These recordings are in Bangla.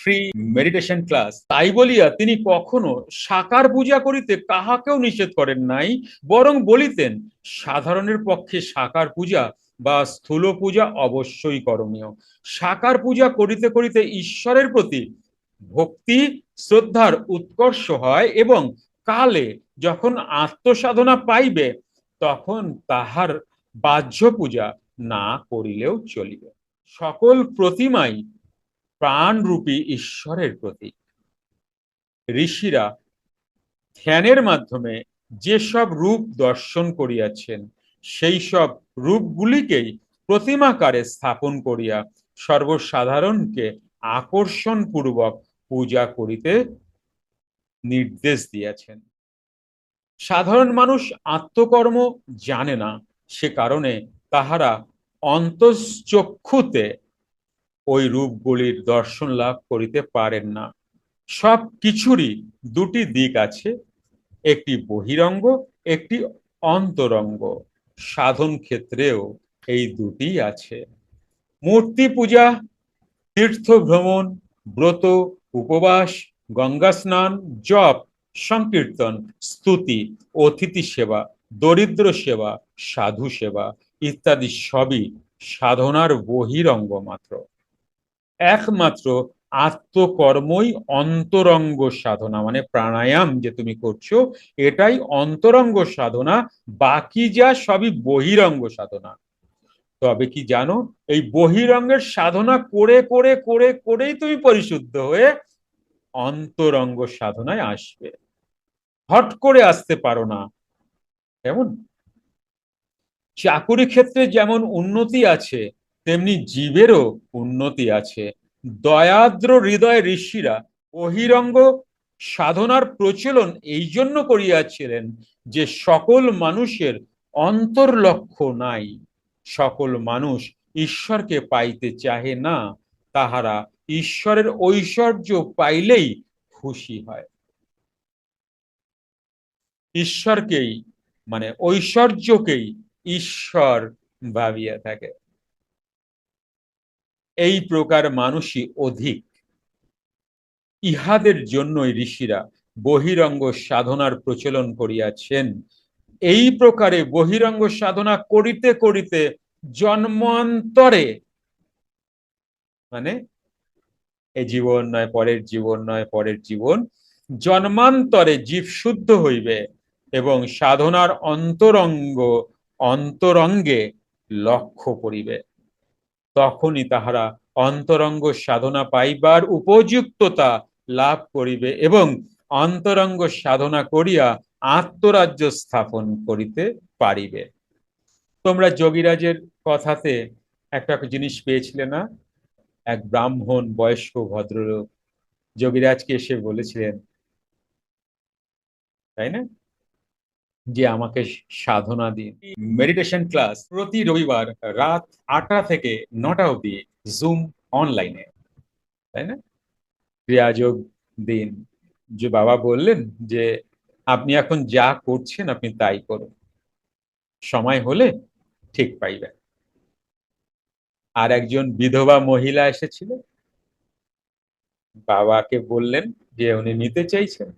ফ্রি মেডিটেশন ক্লাস তাই বলিয়া তিনি কখনো সাকার পূজা করিতে কাহাকেও নিষেধ করেন নাই, বরং বলিতেন, সাধারণের পক্ষে সাকার পূজা বা স্থূল পূজা অবশ্যই করণীয়। সাকার পূজা করিতে করিতে ঈশ্বরের প্রতি ভক্তি, শ্রদ্ধার উৎকর্ষ হয় এবং কালে যখন আত্মসাধনা পাইবে, তখন তাহার বাহ্য পূজা না করিলেও চলিবে। সকল প্রতিমাই প্রাণরূপী ঈশ্বরের প্রতীক। ঋষিরা ধ্যানের মাধ্যমে যেসব রূপ দর্শন করিয়াছেন, সেই সব রূপগুলিকেই প্রতিমাকারে স্থাপন করিয়া সর্বসাধারণকে আকর্ষণ পূর্বক পূজা করিতে নির্দেশ দিয়েছেন। সাধারণ মানুষ আত্মকর্ম জানে না, সে কারণে তাহারা অন্তশ্চক্ষুতে ওই রূপগুলির দর্শন লাভ করিতে পারেন না। সব কিছুরই দুটি দিক আছে, একটি বহিরঙ্গ, একটি অন্তরঙ্গ। সাধন ক্ষেত্রেও এই দুটি আছে। মূর্তি পূজা, তীর্থ ভ্রমণ, ব্রত, উপবাস, গঙ্গা স্নান, জপ, সংকীর্তন, স্তুতি, অতিথি সেবা, দরিদ্র সেবা, সাধু সেবা ইত্যাদি সবই সাধনার বহিরঙ্গ মাত্র। একমাত্র আত্মকর্মই অন্তরঙ্গ সাধনা মানে প্রাণায়াম যে তুমি করছ, এটাই অন্তরঙ্গ সাধনা, বাকি যা সবই বহিরঙ্গ সাধনা। তবে কি জানো, এই বহিরঙ্গের সাধনা করে করে করে, করেই তুমি পরিশুদ্ধ হয়ে অন্তরঙ্গ সাধনায় আসবে। হট করে আসতে পারো না। কেমন? চাকুরি ক্ষেত্রে যেমন উন্নতি আছে তেমনি জীবেরও উন্নতি আছে। দয়াদ্র হৃদয় ঋষিরা বহিরঙ্গ সাধনার প্রচলন এই জন্য করিয়াছিলেন যে সকল মানুষের অন্তর্লক্ষ্য নাই। সকল মানুষ ঈশ্বরকে পাইতে চাহে না, তাহারা ঈশ্বরের ঐশ্বর্য পাইলেই খুশি হয়। ঈশ্বরকেই মানে ঐশ্বর্যকেই ঈশ্বর ভাবিয়া থাকে। এই প্রকার মানুষই অধিক। ইহাদের জন্যই ঋষিরা বহিরঙ্গ সাধনার প্রচলন করিয়াছেন। এই প্রকারে বহিরঙ্গ সাধনা করিতে করিতে জন্মান্তরে মানে এ জীবন নয়, পরের জীবন নয়, পরের জীবন, জন্মান্তরে জীব শুদ্ধ হইবে এবং সাধনার অন্তরঙ্গ, অন্তরঙ্গে লক্ষ্য করিবে। তখনই তাহারা অন্তরঙ্গ সাধনা পাইবার উপযুক্ততা লাভ করিবে এবং অন্তরঙ্গ সাধনা করিয়া আত্মরাজ্য স্থাপন করিতে পারিবে। তোমরা যোগীরাজের কথাতে একটা জিনিস পেয়েছিলে না? এক ব্রাহ্মণ বয়স্ক ভদ্রলোক যোগীরাজকে এসে বলেছিলেন, তাই না? যে আমাকে সাধনা দিন। মেডিটেশন ক্লাস প্রতি রবিবার রাত আটটা থেকে নটা অবধি জুম অনলাইনে তাই না? ক্রিয়াযোগ দিন। যে বাবা বললেন যে, আপনি এখন যা করছেন, আপনি তাই করুন। সময় হলে ঠিক পাইবেন। আর একজন বিধবা মহিলা এসেছিল। বাবাকে বললেন যে, উনি নিতে চাইছেন।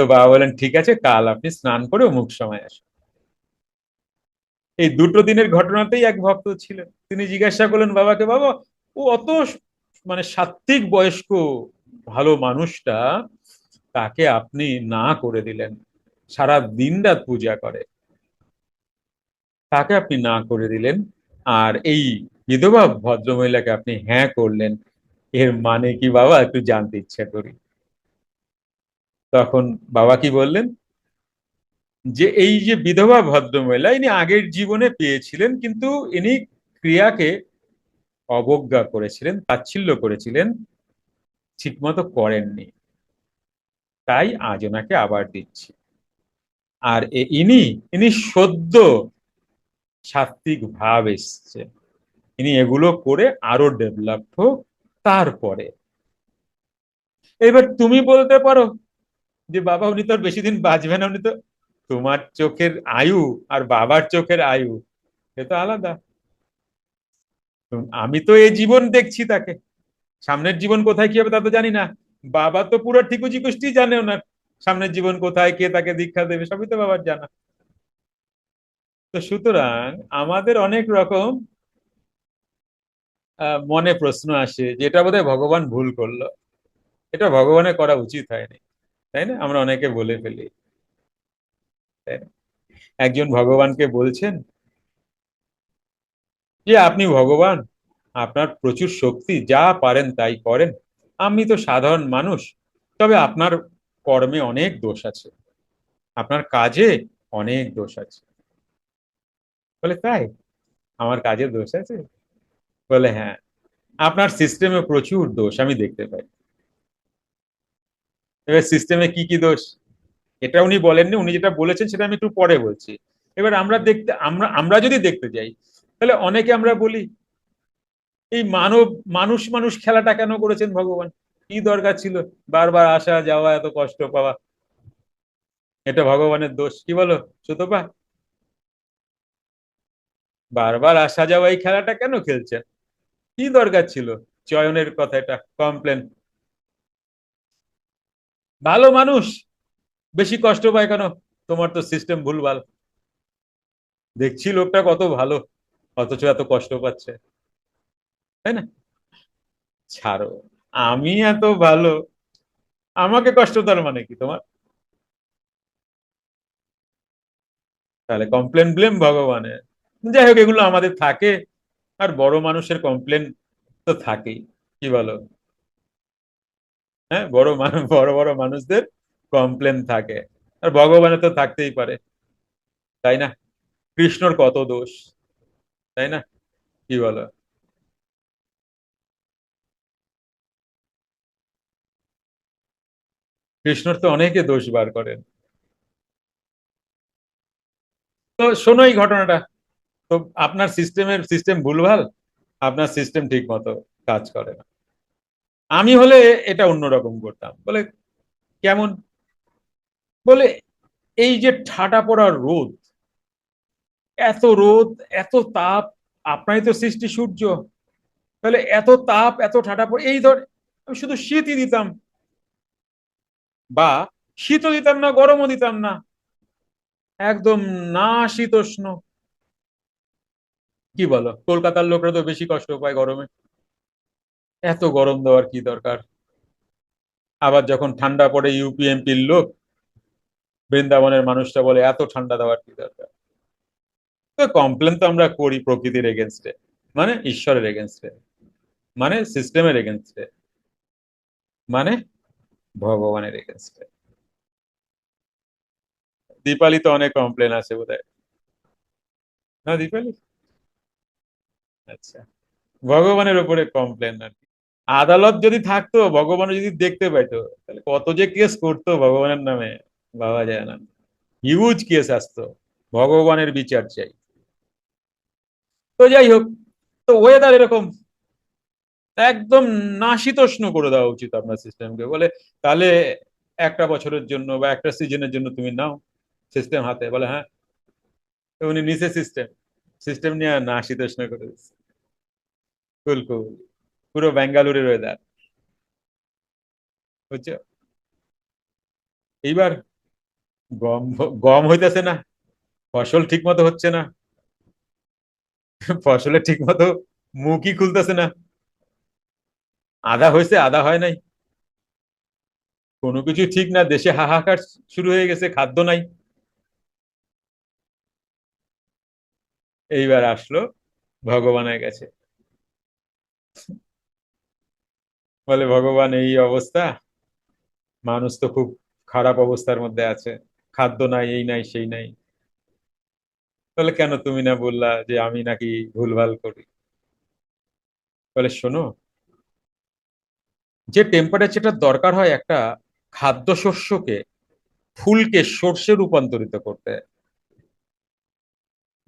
তো বাবা বলেন ঠিক আছে, কাল আপনি স্নান করে অমুক সময় আসুন। এই দুটো দিনের ঘটনাতেই এক ভক্ত ছিলেন। তিনি জিজ্ঞাসা করলেন, বাবাকে, বাবা, ও অত মানে সাত্বিক বয়স্ক ভালো মানুষটা, তাকে আপনি না করে দিলেন। সারা দিন রাত পূজা করে। তাকে আপনি না করে দিলেন। আর এই বিধবা ভদ্রমহিলাকে আপনি হ্যাঁ করলেন। এর মানে কি বাবা? একটু জানতে ইচ্ছা করি। তখন বাবা কি বললেন? যে এই যে বিধবা ভদ্রমহিলা, ইনি আগের জীবনে পেয়েছিলেন, কিন্তু ইনি ক্রিয়াকে অবজ্ঞা করেছিলেন, তাচ্ছিল্য করেছিলেন, ঠিকমতো করেননি। তাই আজ ওনাকে আবার দিচ্ছি। আর ইনি ইনি সদ্য সাত্বিক ভাব এসছে। ইনি এগুলো করে আরও ডেভেলপ হোক, তারপরে। এবার তুমি বলতে পারো যে বাবা উনি তো আর বেশি দিন বাঁচবে না, উনি তো তোমার চোখের আয়ু আর বাবার চোখের আয়ু এ তো আলাদা। আমি তো এই জীবন দেখছি তাকে। সামনের জীবন কোথায় কি হবে তা তো জানি না। বাবা তো পুরো ঠিকুজি কুষ্টি জানে ওনার। সামনের জীবন কোথায়, কে তাকে দীক্ষা দেবে, সবই তো বাবার জানা। তো সুতরাং আমাদের অনেক রকম মনে প্রশ্ন আসে যে এটা বোধহয় ভগবান ভুল করল। এটা ভগবানের করা উচিত হয়নি। তাই না? আমরা অনেকে বলে ফেলি। একজন ভগবানকে বলছেন যে, আপনি ভগবান, আপনার প্রচুর শক্তি, যা পারেন তাই করেন। আমি তো সাধারণ মানুষ, তবে আপনার কর্মে অনেক দোষ আছে। আপনার কাজে অনেক দোষ আছে। বলে, তাই? আমার কাজে দোষ আছে? বলে হ্যাঁ আপনার সিস্টেমে প্রচুর দোষ, আমি দেখতে পাই। এবার সিস্টেমে কি কি দোষ? এটা উনি বলেননি, উনি যেটা বলেছেন সেটা আমি একটু পরে বলছি। এবার আমরা দেখতে, আমরা আমরা যদি দেখতে যাই, তাহলে অনেকে আমরা বলি, এই মানব, মানুষ মানুষ খেলাটা কেন করেছেন ভগবান? কি দরকার ছিল? বারবার আসা, যাওয়া, এত কষ্ট পাওয়া। এটা ভগবানের দোষ, কি বলো, সুতপা? বারবার আসা, যাওয়া, এই খেলাটা কেন খেলছেন? কি দরকার ছিল? চয়নের কথা এটা কমপ্লেন ভালো মানুষ, বেশি কষ্ট পায় কেন? তোমার তো সিস্টেম ভুলভাল। দেখছি লোকটা কত ভালো, অথচ এত কষ্ট পাচ্ছে। তাই না? ছাড়ো, আমি এত ভালো, আমাকে কষ্ট তার মানে কি তোমার? তাহলে কমপ্লেন ব্লেম ভগবানের। যাই হোক, এগুলো আমাদের থাকে, আর বড় মানুষের কমপ্লেন তো থাকেই। কি বলো? হ্যাঁ বড় বড় বড় মানুষদের কমপ্লেন থাকে। আর ভগবানের তো থাকতেই পারে। তাই না? কৃষ্ণর কত দোষ? তাই না? কি বলো? কৃষ্ণর তো অনেকে দোষ বার করেন। তো শোনো এই ঘটনাটা। তো আপনার সিস্টেমের সিস্টেম ভুলভাল, আপনার সিস্টেম ঠিক মতো কাজ করে না। আমি হলে এটা অন্যরকম করতাম। বলে, কেমন? বলে, এই যে ঠাটা পড়া রোদ, এত রোদ, এত তাপ, আপনারই তো সৃষ্টি সূর্য। তাহলে এত তাপ, এত ঠাটা পড়ে, এই ধর, আমি শুধু শীতই দিতাম। বা, শীতও দিতাম না, গরমও দিতাম না। একদম না শীতোষ্ণ। কি বলো? কলকাতার লোকরা তো বেশি কষ্ট পায় গরমে। এত গরম দেওয়ার কি দরকার? আবার যখন ঠান্ডা পড়ে ইউপিএমপির লোক, বৃন্দাবনের মানুষটা বলে, এত ঠান্ডা দেওয়ার কি দরকার? তো কমপ্লেন তো আমরা করি প্রকৃতির এগেনস্টে মানে ঈশ্বরের এগেনস্টে মানে সিস্টেমের এগেনস্টে মানে ভগবানের এগেনস্টে দীপালি তো অনেক কমপ্লেন আছে বোধ হয় না, দীপালি? আচ্ছা। ভগবানের উপরে কমপ্লেন আর আদালত যদি থাকতো ভগবান যদি দেখতে পাইতো, তাহলে কত যে কেস করতো ভগবানের নামে, ভাবা যায় না। হিউজ কেস আসতো, ভগবানের বিচার চাই। তো যাই হোক, তো ওয়েদার এরকম। একদম নাশীতোষ্ণ করে দেওয়া উচিত আপনার সিস্টেমকে বলে, তাহলে একটা বছরের জন্য বা একটা সিজনের জন্য তুমি নাও সিস্টেম হাতে। বলে হ্যাঁ। উনি নিচে সিস্টেম সিস্টেম নিয়ে নাশীতোষ্ণ করে দিচ্ছে। কুল কুল পুরো বেঙ্গালুরের ওয়েদার বুঝছ? এইবার গম গম হইতেছে না, ফসল ঠিক মতো হচ্ছে না, ফসলের ঠিক মতো মুখই খুলতেছে না। আদা হয়েছে, আদা হয় নাই। কোনো কিছু ঠিক না, দেশে হাহাকার শুরু হয়ে গেছে, খাদ্য নাই। এইবার আসলো, ভগবানের কাছে। বলে, ভগবান, এই অবস্থা? মানুষ তো খুব খারাপ অবস্থার মধ্যে আছে। খাদ্য নাই, এই নাই, সেই নাই। তাহলে কেন তুমি না বললা যে আমি নাকি ভুলভাল করি? বলে, শোনো, যে টেম্পারেচারটা দরকার হয় একটা খাদ্যশস্যকে ফুলকে সর্ষে রূপান্তরিত করতে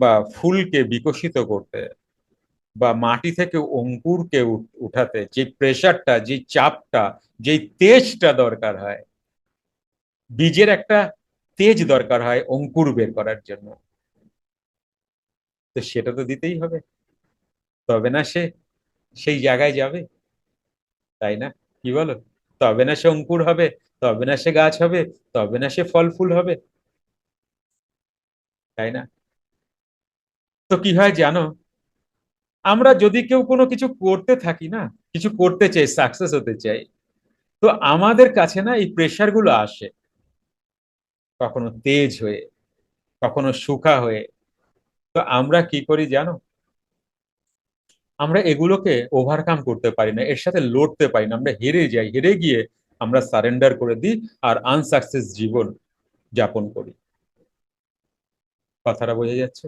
বা ফুলকে বিকশিত করতে বা মাটি থেকে অঙ্কুরকে উঠাতে যে প্রেশারটা যে চাপটা যে তেজটা দরকার হয়, বীজের একটা তেজ দরকার হয় অঙ্কুর বের করার জন্য। তো সেটা তো দিতেই হবে। তবে না সে সেই জায়গায় যাবে। তাই না? কি বলো? তবে না সে অঙ্কুর হবে, তবে না সে গাছ হবে, তবে না সে ফল ফুল হবে। তাই না? তো কি হয় জানো? আমরা যদি কেউ কোনো কিছু করতে থাকি না, কিছু করতে চাই সাকসেস হতে চাই, তো আমাদের কাছে না এই প্রেশারগুলো আসে। কখনো তেজ হয়ে, কখনো সুখা হয়ে। তো আমরা কি করি জানো? আমরা এগুলোকে ওভারকাম করতে পারি না, এর সাথে লড়তে পারি না, আমরা হেরে যাই, হেরে গিয়ে আমরা সারেন্ডার করে দিই আর আনসাকসেস জীবন যাপন করি। কথাটা বোঝা যাচ্ছে?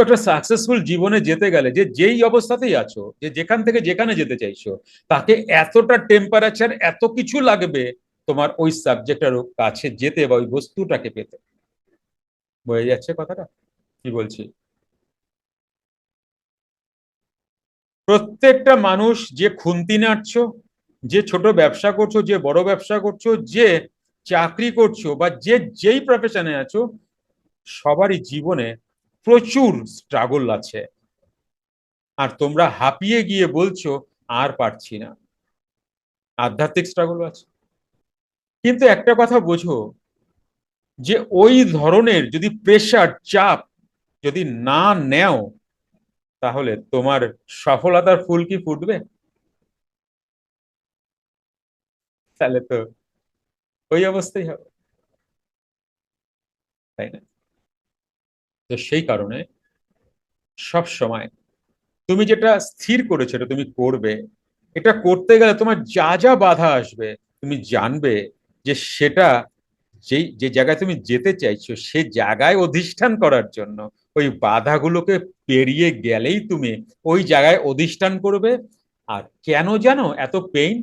একটা সাকসেসফুল জীবনে যেতে গেলে, যে যেই অবস্থাতেই আছো, যে যেখান থেকে যেখানে যেতে চাইছো, তাকে এতটা টেম্পারেচার এত কিছু লাগবে তোমার ওই সাবজেক্টের কাছে যেতে বা ওই বস্তুটাকে পেতে। বোঝা যাচ্ছে কথাটা? কি বলছি? প্রত্যেকটা মানুষ যে খুন্তি নাড়ছো, যে ছোট ব্যবসা করছ, যে বড় ব্যবসা করছ, যে চাকরি করছ বা যে যেই প্রফেশনে আছো, সবারই জীবনে প্রচুর স্ট্রাগল আছে। আর তোমরা হাঁপিয়ে গিয়ে বলছো, আর পারছি না। আধ্যাত্মিক স্ট্রাগল আছে। কিন্তু একটা কথা বোঝো, যে ওই ধরনের যদি প্রেশার চাপ যদি না নেও, তাহলে তোমার সফলতার ফুল কি ফুটবে? তাহলে তো ওই অবস্থাই হবে। তাই না? তো সেই কারণে সব সময় তুমি যেটা স্থির করেছ, এটা তুমি করবে। এটা করতে গেলে তোমার যা যা বাধা আসবে, তুমি জানবে যে সেটা যেই, যে জায়গায় তুমি যেতে চাইছো, সে জায়গায় অধিষ্ঠান করার জন্য ওই বাধাগুলোকে পেরিয়ে গেলেই তুমি ওই জায়গায় অধিষ্ঠান করবে। আর কেন জানো? এত পেইন